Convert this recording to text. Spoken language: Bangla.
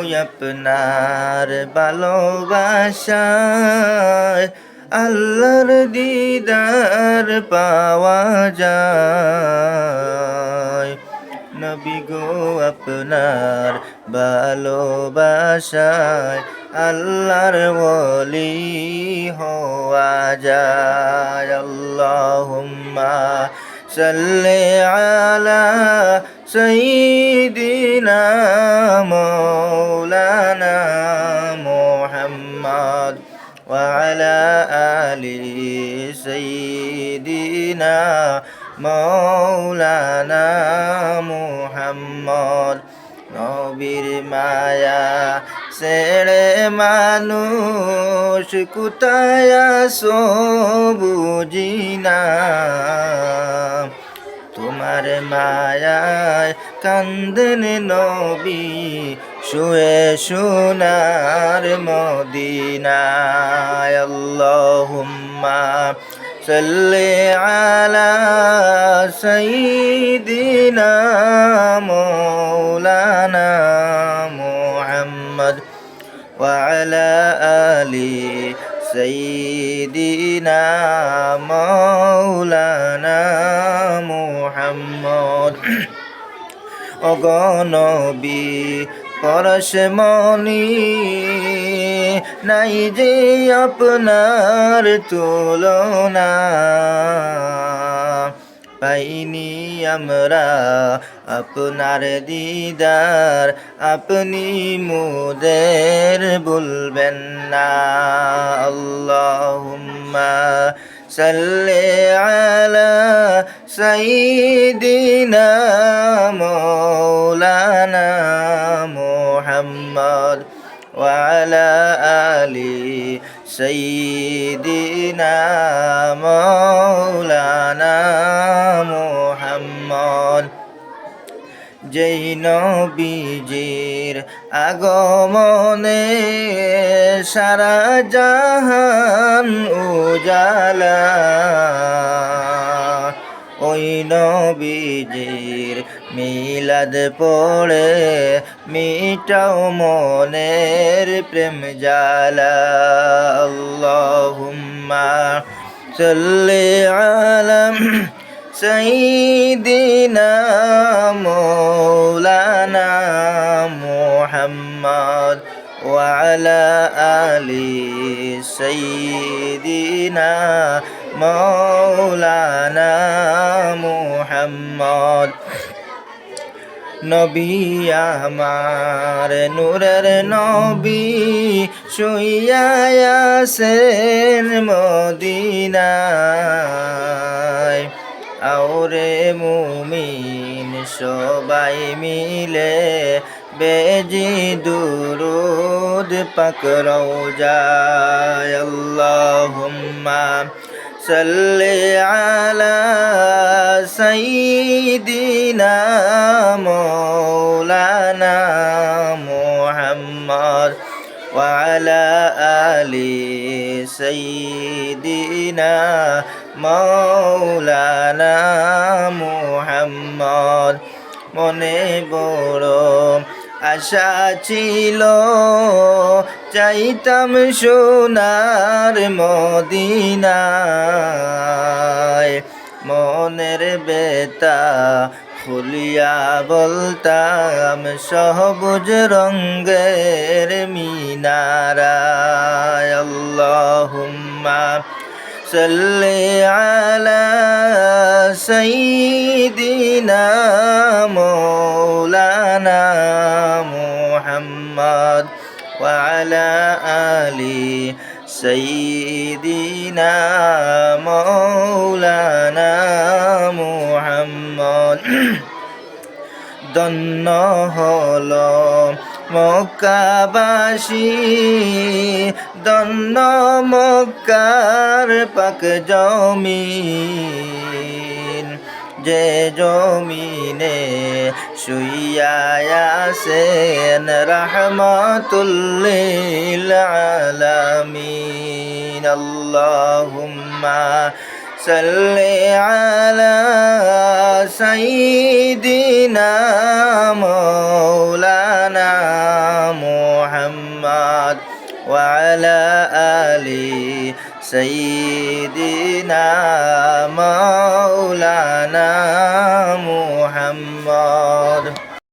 আপনার ভালোবাসায় আল্লাহর দিদার পাওয়া যায়। নবী গো আপনার ভালোবাসায় আল্লাহর বলি হওয়া যায়। আল্লাহুম্মা সাল্লি আলা সাইয়্যিদিনা آل سيدنا মৌলানা মুহাম্মদ নবীর মায়া ছেড়ে মানুষ কোথায় আসো বুঝি না তোমার মায়ায় কান্দন নবী শুয়ে সোনার মদিনায় আল্লাহুম্মা সাল্লি আলা সাইয়্যিদিনা মাওলানা মুহাম্মদ وعلى آل سيدنا مولانا محمد অগণবী পরশমণি নাই যে আপনার তুলনা। পাইনি আমরা আপনার দিদার, আপনি মোদের বলবেন না। আল্লাহুম্মা সাল্লি আলা সাইয়্যিদিনা মাওলানা মুহাম্মদ وعلى آل سيدنا مولانا محمد যেই নবীজির আগমনে সারা জাহান উজালা। ওই নবীজির মিলাদ পড়ে, মিটাও মনের প্রেম জালা আল্লাহুম্মা সাল্লি আলাম সাইদিনা মৌলানা মোহাম্মদ। وعلى آل سيدنا مولانا محمد নবী আমার নূরের নবী শুইয়াছেন মদিনায় আওরে মুমিন সবাই মিলে বেজি দুরুদ পাকরাও যায় আল্লাহুম্মা সাল্লি আলা সাইয়্যিদিনা মাওলানা মুহাম্মদ وعلى آل سيدنا মৌলানা মুহাম্মদ মনে বড় আশা ছিল, চাইতাম সোনার মদিনায়। মনের বেতা খুলিয়া বলতাম, সবুজ রঙ্গের মিনারায়, আল্লাহুম্মা সাল্লি আলা সাইয়্যিদিনা মাওলানা মুহাম্মদ وعلى آل سيدنا مولانا محمد দন্ন হল মক্কাবাসী দন্ন মক্কার পাক জমিন যে জমিনে শুইয়াছেন রহমতুল্লিল আলামিন আল্লাহুম্মা সাল্লি আলা সাইয়্যিদিনা মাওলানা মুহাম্মদ ওয়া আলা آل سيدنا مولانا محمد